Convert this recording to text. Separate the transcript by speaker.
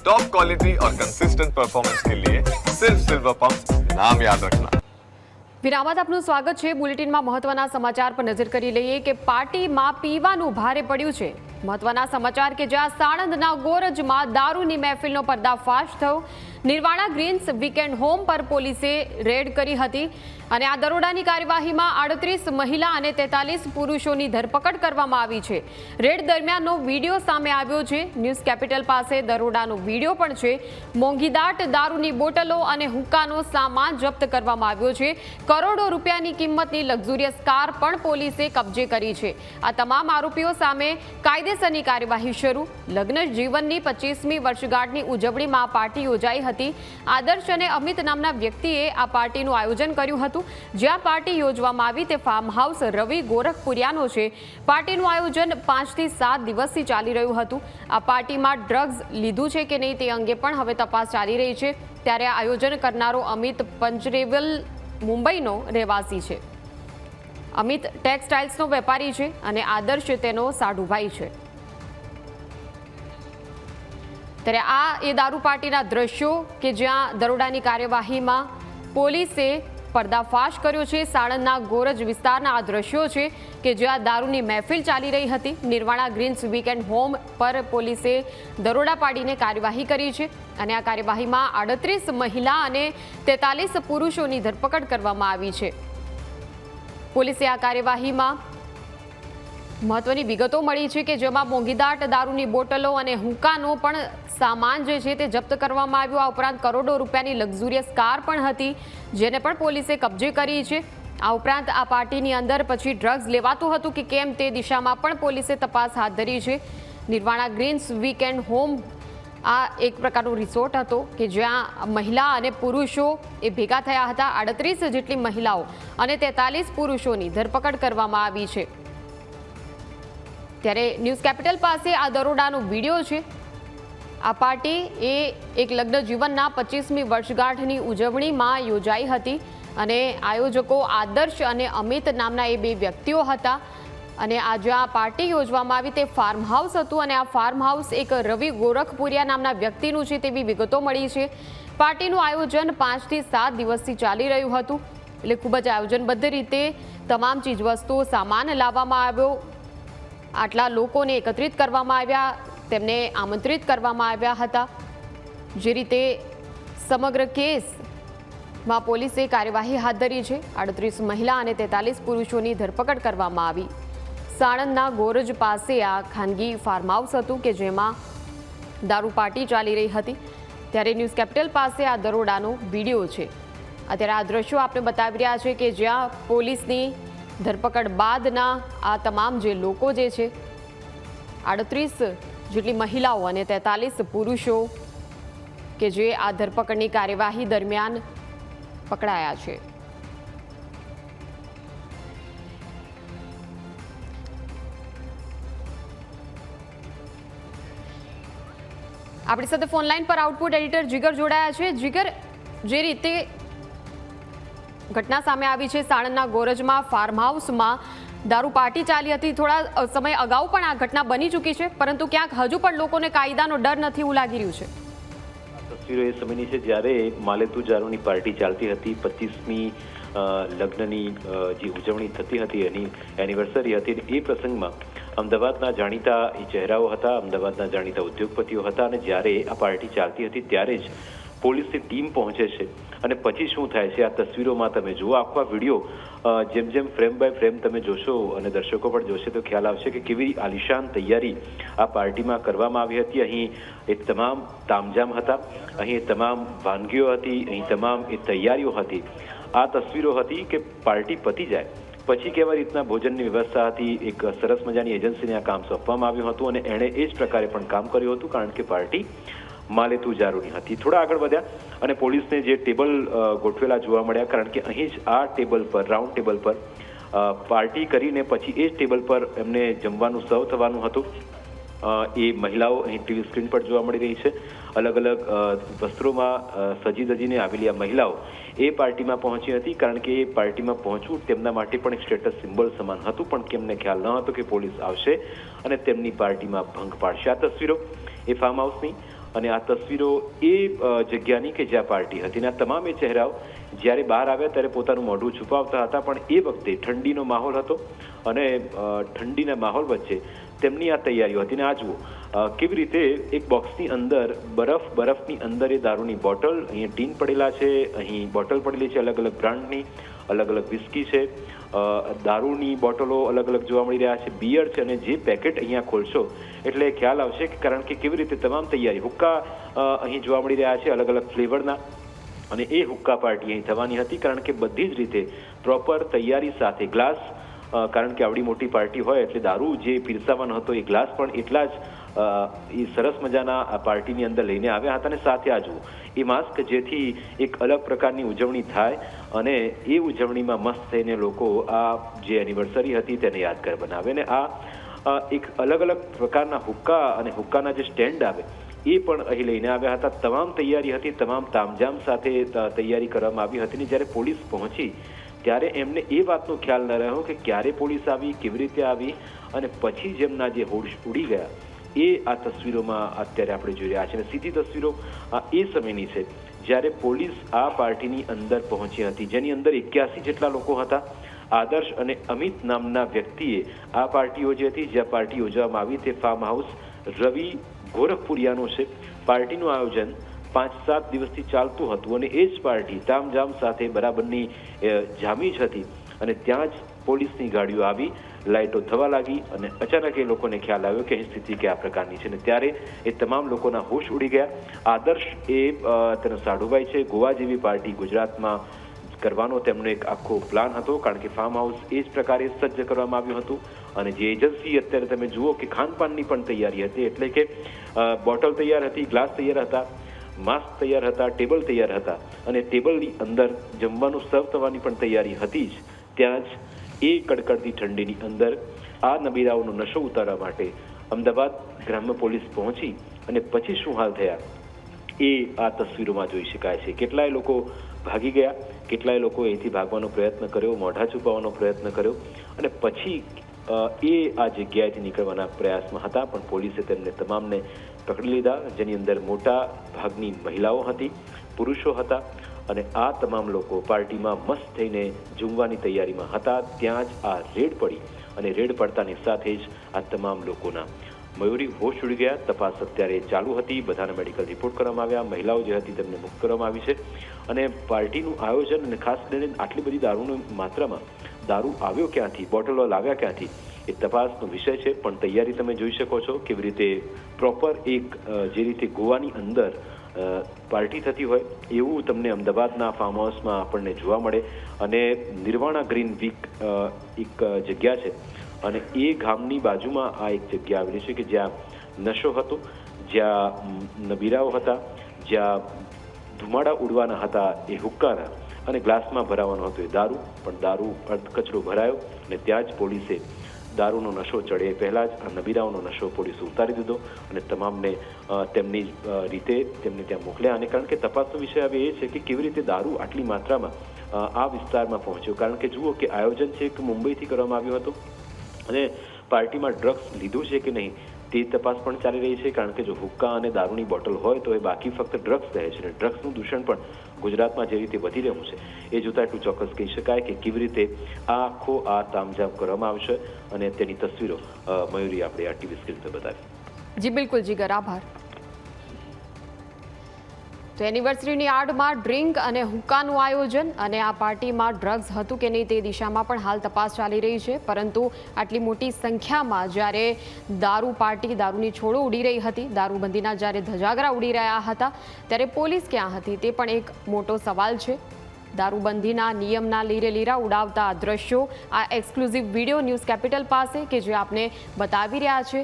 Speaker 1: Top quality और consistent performance के लिए सिर्फ सिल्वर पंप नाम याद रखना
Speaker 2: વિરામત આપનું સ્વાગત છે બુલેટિનમાં મહત્વના સમાચાર પર નજર કરી લઈએ કે પાર્ટીમાં પીવાનું ભારે પડ્યું છે મહત્વના સમાચાર કે જ્યાં સાણંદના ગોરજમાં દારૂની મહેફિલનો પર્દાફાશ થયો નિર્વાણા ગ્રીન્સ વીકેન્ડ હોમ પર પોલીસે રેડ કરી હતી અને આ દરોડાની કાર્યવાહીમાં આડત્રીસ મહિલા અને તેતાલીસ પુરુષોની ધરપકડ કરવામાં આવી છે. રેડ દરમિયાનનો વીડિયો સામે આવ્યો છે. ન્યૂઝ કેપિટલ પાસે દરોડાનો વીડિયો પણ છે. મોંઘીદાટ દારૂની બોટલો અને હુક્કાનો સામાન જપ્ત કરવામાં આવ્યો છે. કરોડો રૂપિયાની કિંમતની લક્ઝુરિયસ કાર પણ પોલીસે કબજે કરી છે. આ તમામ આરોપીઓ સામે કાયદેસરની કાર્યવાહી શરૂ. લગ્ન જીવનની પચીસમી વર્ષગાંઠની ઉજવણીમાં પાર્ટી યોજાઈ હતી. આદર્શ અને અમિત નામના વ્યક્તિએ આ પાર્ટીનું આયોજન કર્યું હતું. જ્યાં પાર્ટી યોજવામાં આવી તે ફાર્મ હાઉસ રવિ ગોરખપુરિયાનો છે. પાર્ટીનું આયોજન પાંચથી સાત દિવસથી ચાલી રહ્યું હતું. આ પાર્ટીમાં ડ્રગ્સ લીધું છે કે નહીં તે અંગે પણ હવે તપાસ ચાલી રહી છે. ત્યારે આયોજન કરનારો અમિત પંચરેવલ મુંબઈનો રહેવાસી છે. અમિત ટેક્સટાઇલ્સનો વેપારી છે અને આદર્શ તેનો સાઢુભાઈ છે. ત્યારે આ એ દારૂ પાર્ટીના દ્રશ્યો કે જ્યાં દરોડાની કાર્યવાહીમાં પોલીસે પર્દાફાશ કર્યો છે સાણંદના ગોરજ વિસ્તારના આ દ્રશ્યો છે કે જ્યાં દારૂની મહેફિલ ચાલી રહી હતી. નિર્વાણા ગ્રીન્સ વીકેન્ડ હોમ પર પોલીસે દરોડા પાડીને કાર્યવાહી કરી છે અને આ કાર્યવાહીમાં આડત્રીસ મહિલા અને તેતાલીસ પુરુષોની ધરપકડ કરવામાં આવી છે. પોલીસે આ કાર્યવાહીમાં મહત્વની વિગતો મળી છે કે જેમાં મોંઘીદાટ દારૂની બોટલો અને હુક્કાનો પણ સામાન જે છે તે જપ્ત કરવામાં આવ્યો. આ ઉપરાંત કરોડો રૂપિયાની લક્ઝુરિયસ કાર પણ હતી, જેને પણ પોલીસે કબજે કરી છે. આ ઉપરાંત આ પાર્ટીની અંદર પછી ડ્રગ્સ લેવાતું હતું કે કેમ તે દિશામાં પણ પોલીસે તપાસ હાથ ધરી છે. નિર્વાણા ગ્રીન્સ વીકેન્ડ હોમ આ એક પ્રકારનો રિસોર્ટ હતો કે જ્યાં મહિલા અને પુરુષો એ ભેગા થયા હતા. આડત્રીસ જેટલી મહિલાઓ અને તેતાલીસ પુરુષોની ધરપકડ કરવામાં આવી છે. ત્યારે ન્યૂઝ કેપિટલ પાસે આ દરોડાનો વીડિયો છે. આ પાર્ટી એ એક લગ્ન જીવનના પચીસમી વર્ષગાંઠની ઉજવણીમાં યોજાઈ હતી અને આયોજકો આદર્શ અને અમિત નામના એ બે વ્યક્તિઓ હતા. અને આ જ્યાં પાર્ટી યોજવામાં આવી તે ફાર્મ હાઉસ હતું અને આ ફાર્મ હાઉસ એક રવિ ગોરખપુરિયા નામના વ્યક્તિનું છે તેવી વિગતો મળી છે. પાર્ટીનું આયોજન પાંચથી સાત દિવસથી ચાલી રહ્યું હતું. એટલે ખૂબ જ આયોજનબદ્ધ રીતે તમામ ચીજવસ્તુઓ સામાન લાવવામાં આવ્યો. આટલા લોકોને એકત્રિત કરવામાં આવ્યા, તેમને આમંત્રિત કરવામાં આવ્યા હતા. જે રીતે સમગ્ર કેસમાં પોલીસે કાર્યવાહી હાથ ધરી છે. આડત્રીસ મહિલા અને તેતાલીસ પુરુષોની ધરપકડ કરવામાં આવી. સાણંદના ગોરજ પાસે આ ખાનગી ફાર્મ હાઉસ હતું કે જેમાં દારૂ પાર્ટી ચાલી રહી હતી. ત્યારે ન્યૂઝ કેપિટલ પાસે આ દરોડાનો વીડિયો છે. અત્યારે આ દ્રશ્યો આપણે બતાવી રહ્યા છે કે જ્યાં પોલીસની ધરપકડ બાદના આ તમામ જે લોકો જે છે, આડત્રીસ જેટલી મહિલાઓ અને તેતાલીસ પુરુષો કે જે આ ધરપકડની કાર્યવાહી દરમિયાન પકડાયા છે. આપણી સાથે ફોનલાઈન પર આઉટપુટ એડિટર જીગર જોડાયા છે. જીગર, જે રીતે ઘટના સામે આવી છે સાણંદના ગોરજમાં ફાર્મ હાઉસમાં દારૂ પાર્ટી ચાલી હતી. થોડા સમય અગાઉ પણ આ ઘટના બની ચૂકી છે, પરંતુ ક્યાંક હજુ પણ લોકોને કાયદાનો ડર નથી એવું લાગી રહ્યું છે.
Speaker 3: તસવીરો એ સમયની છે જ્યારે માલેતુ જારૂની પાર્ટી ચાલતી હતી. પચીસમી લગ્નની જે ઉજવણી થતી હતી એની એનિવર્સરી હતી એ પ્રસંગમાં અમદાવાદના જાણીતા એ ચહેરાઓ હતા, અમદાવાદના જાણીતા ઉદ્યોગપતિઓ હતા અને જ્યારે આ પાર્ટી ચાલતી હતી ત્યારે જ પોલીસની ટીમ પહોંચે છે. અને પછી શું થાય છે? આ તસવીરોમાં તમે જુઓ, આખો વીડિયો જેમ જેમ ફ્રેમ બાય ફ્રેમ તમે જોશો અને દર્શકો પણ જોશે, તો ખ્યાલ આવશે કે કેવી આલિશાન તૈયારી આ પાર્ટીમાં કરવામાં આવી હતી. અહીં એ તમામ તામઝામ હતા, અહીં તમામ વાનગીઓ હતી, અહીં તમામ એ તૈયારીઓ હતી. આ તસવીરો હતી કે પાર્ટી પતી જાય. પછી કેવા રીતના ભોજનની વ્યવસ્થા હતી, એક સરસ મજાની એજન્સીને આ કામ સોંપવામાં આવ્યું હતું અને એણે એ જ પ્રકારે પણ કામ કર્યું હતું, કારણ કે પાર્ટી માલેતુ જરૂરી હતી થોડા આગળ વધ્યા અને પોલીસને જે ટેબલ ગોઠવેલા જોવા મળ્યા, કારણ કે અહીં જ આ ટેબલ પર, રાઉન્ડ ટેબલ પર પાર્ટી કરીને પછી એ જ ટેબલ પર એમને જમવાનું સર્વ થવાનું હતું. એ મહિલાઓ અહીં ટીવી સ્ક્રીન પર જોવા મળી રહી છે. અલગ અલગ વસ્ત્રોમાં સજી દજીને આવેલી આ મહિલાઓ એ પાર્ટીમાં પહોંચી હતી, કારણ કે એ પાર્ટીમાં પહોંચવું તેમના માટે પણ એક સ્ટેટસ સિમ્બોલ સમાન હતું, પણ કેમને ખ્યાલ ન હતો કે પોલીસ આવશે અને તેમની પાર્ટીમાં ભંગ પાડશે. આ તસવીરો એ ફાર્મ હાઉસની અને આ તસવીરો એ જગ્યાની કે જ્યાં પાર્ટી હતી. અને આ તમામે ચહેરાઓ જ્યારે બહાર આવ્યા ત્યારે પોતાનું મોઢું છુપાવતા હતા, પણ એ વખતે ઠંડીનો માહોલ હતો અને ઠંડીના માહોલ વચ્ચે તેમની આ તૈયારીઓ હતી. અને આ જુઓ કેવી રીતે એક બોક્સની અંદર બરફ, બરફની અંદર એ દારૂની બોટલ, અહીંયા ટીન પડેલા છે, અહીં બોટલ પડેલી છે અલગ અલગ બ્રાન્ડની અલગ અલગ વિસ્કી છે દારૂની બોટલો અલગ અલગ જોવા મળી રહ્યા છે બિયર છે અને જે પેકેટ અહીંયા ખોલશો. એટલે ખ્યાલ આવશે કે કારણ કે કેવી રીતે તમામ તૈયારી હુક્કા અહીં જોવા મળી રહ્યા છે અલગ અલગ ફ્લેવરના. અને એ હુક્કા પાર્ટી અહીં થવાની હતી કારણ કે બધી જ રીતે પ્રોપર તૈયારી સાથે ગ્લાસ કારણ કે આવડી મોટી પાર્ટી હોય એટલે દારૂ જે પીરસાવાનો હતો એ ગ્લાસ પણ એટલા જ એ સરસ મજાના પાર્ટીની અંદર લઈને આવ્યા હતા અને સાથે આજુ એ માસ્ક જેથી એક અલગ પ્રકારની ઉજવણી થાય અને એ ઉજવણીમાં મસ્ત થઈને લોકો આ જે એનિવર્સરી હતી તેને યાદગાર બનાવે અને આ એક અલગ અલગ પ્રકારના હુક્કા અને હુક્કાના જે સ્ટેન્ડ આવે, એ પણ અહીં લઈને આવ્યા હતા. તમામ તૈયારી હતી, તમામ તામઝામ સાથે તૈયારી કરવામાં આવી હતી ને જ્યારે પોલીસ પહોંચી, ત્યારે એમને એ વાતનો ખ્યાલ ન રહ્યો કે ક્યારે પોલીસ આવી, કેવી રીતે આવી અને પછી જેમના જે હોડ ઉડી ગયા એ આ તસવીરોમાં અત્યારે આપણે જોઈ રહ્યા છે. અને સીધી તસવીરો એ સમયની છે જ્યારે પોલીસ આ પાર્ટીની અંદર પહોંચી હતી, જેની અંદર એક્યાસી જેટલા લોકો હતા. આદર્શ અને અમિત નામના વ્યક્તિએ આ પાર્ટી યોજી હતી. જ્યાં પાર્ટી યોજવામાં આવી તે ફાર્મ હાઉસ રવિ ગોરખપુરિયાનું છે. પાર્ટીનું આયોજન પાંચ સાત દિવસથી ચાલતું હતું અને એ જ પાર્ટી તામઝામ સાથે બરાબરની જામી જ હતી અને ત્યાં જ પોલીસની ગાડીઓ આવી લાઇટો થવા લાગી અને અચાનક એ લોકોને ખ્યાલ આવ્યો કે અહીં સ્થિતિ કયા પ્રકારની છે અને ત્યારે એ તમામ લોકોના હોશ ઉડી ગયા. આદર્શ એ તેનો સાઢુભાઈ છે, ગોવા જેવી પાર્ટી ગુજરાતમાં કરવાનો તેમનો એક આખો પ્લાન હતો, કારણ કે ફાર્મ હાઉસ એ જ પ્રકારે સજ્જ કરવામાં આવ્યું હતું. અને જે એજન્સી અત્યારે તમે જુઓ કે ખાનપાનની પણ તૈયારી હતી, એટલે કે બોટલ તૈયાર હતી, ગ્લાસ તૈયાર હતા, માસ્ક તૈયાર હતા, ટેબલ તૈયાર હતા. અને ટેબલની અંદર જમવાનું, સર્વ થવાની પણ તૈયારી હતી જ. ત્યાં જ એ કડકડતી ઠંડીની અંદર આ નબીરાઓનો નશો ઉતારવા માટે અમદાવાદ ગ્રામ્ય પોલીસ પહોંચી અને પછી શું હાલ થયા એ આ તસવીરોમાં જોઈ શકાય છે. કેટલાય લોકો ભાગી ગયા, કેટલાય લોકો અહીંથી ભાગવાનો પ્રયત્ન કર્યો, મોઢા છુપાવવાનો પ્રયત્ન કર્યો અને પછી એ આ જગ્યાએથી નીકળવાના પ્રયાસમાં હતા, પણ પોલીસે તેમને તમામને પકડી લીધા, જેની અંદર મોટા ભાગની મહિલાઓ હતી, પુરુષો હતા અને આ તમામ લોકો પાર્ટીમાં મસ્ત થઈને ઝૂમવાની તૈયારીમાં હતા. ત્યાં જ આ રેડ પડી અને રેડ પડતાની સાથે જ આ તમામ લોકોના મયુરી હોશ ઉડી ગયા. તપાસ અત્યારે ચાલુ હતી. બધાના મેડિકલ રિપોર્ટ કરવામાં આવ્યા. મહિલાઓ જે હતી તેમને મુક્ત કરવામાં આવી છે. અને પાર્ટીનું આયોજન અને ખાસ કરીને આટલી બધી દારૂની માત્રામાં દારૂ આવ્યો ક્યાંથી? બોટલો લાવ્યા ક્યાંથી? એ તપાસનો વિષય છે. પણ તૈયારી તમે જોઈ શકો છો કેવી રીતે પ્રોપર એક જે રીતે ગોવાની અંદર પાર્ટી થતી હોય એવું તમને અમદાવાદના ફાર્મ હાઉસમાં આપણને જોવા મળે. અને નિર્વાણા ગ્રીન વીક એક જગ્યા છે. અને એ ગામની બાજુમાં આ એક જગ્યા આવેલી છે કે જ્યાં નશો હતો, જ્યાં નબીરાઓ હતા, જ્યાં ધુમાડા ઉડવાના હતા એ હુક્કાના અને ગ્લાસમાં ભરાવાનો હતો એ દારૂ. પણ દારૂ અર્ધકચરો ભરાયો અને ત્યાં જ પોલીસે દારૂનો નશો ચડે પહેલાં જ આ નબીરાઓનો નશો પોલીસે ઉતારી દીધો અને તમામને તેમની રીતે તેમને ત્યાં મોકલ્યા. અને કારણ કે તપાસનો વિષય હવે એ છે કે કેવી રીતે દારૂ આટલી માત્રામાં આ વિસ્તારમાં પહોંચ્યો. કારણ કે જુઓ કે આયોજન છે કે મુંબઈથી કરવામાં આવ્યું હતું અને પાર્ટીમાં ડ્રગ્સ લીધું છે કે નહીં તે તપાસ પણ ચાલી રહી છે. કારણ કે જો હુક્કા અને દારૂની બોટલ હોય તો એ બાકી ફક્ત ડ્રગ્સ રહે છે અને ડ્રગ્સનું દૂષણ પણ ગુજરાતમાં જે રીતે વધી રહ્યું છે, એ જોતાં એટલું ચોક્કસ કહી શકાય કે કેવી રીતે આ આખો આ તામઝામ કરવામાં આવશે અને તેની તસવીરો મયુરી આપણે આ ટીવી સ્ક્રીન પર બતાવી
Speaker 2: જી, બિલકુલ જીગર આભાર. તો એનિવર્સરીની આડમાં ડ્રિંક અને હુક્કાનું આયોજન અને આ પાર્ટીમાં ડ્રગ્સ હતું કે નહીં તે દિશામાં પણ હાલ તપાસ ચાલી રહી છે. પરંતુ આટલી મોટી સંખ્યામાં જ્યારે દારૂ પાર્ટી, દારૂની છોડો ઉડી રહી હતી, દારૂબંધીના જ્યારે ધજાગરા ઉડી રહ્યા હતા, ત્યારે પોલીસ ક્યાં હતી તે પણ એક મોટો સવાલ છે. દારૂબંધીના નિયમના લીરે લીરા ઉડાવતા આ દ્રશ્યો આ એક્સક્લુઝિવ વીડિયો ન્યૂઝ કેપિટલ પાસે કે જે આપને બતાવી રહ્યા છે.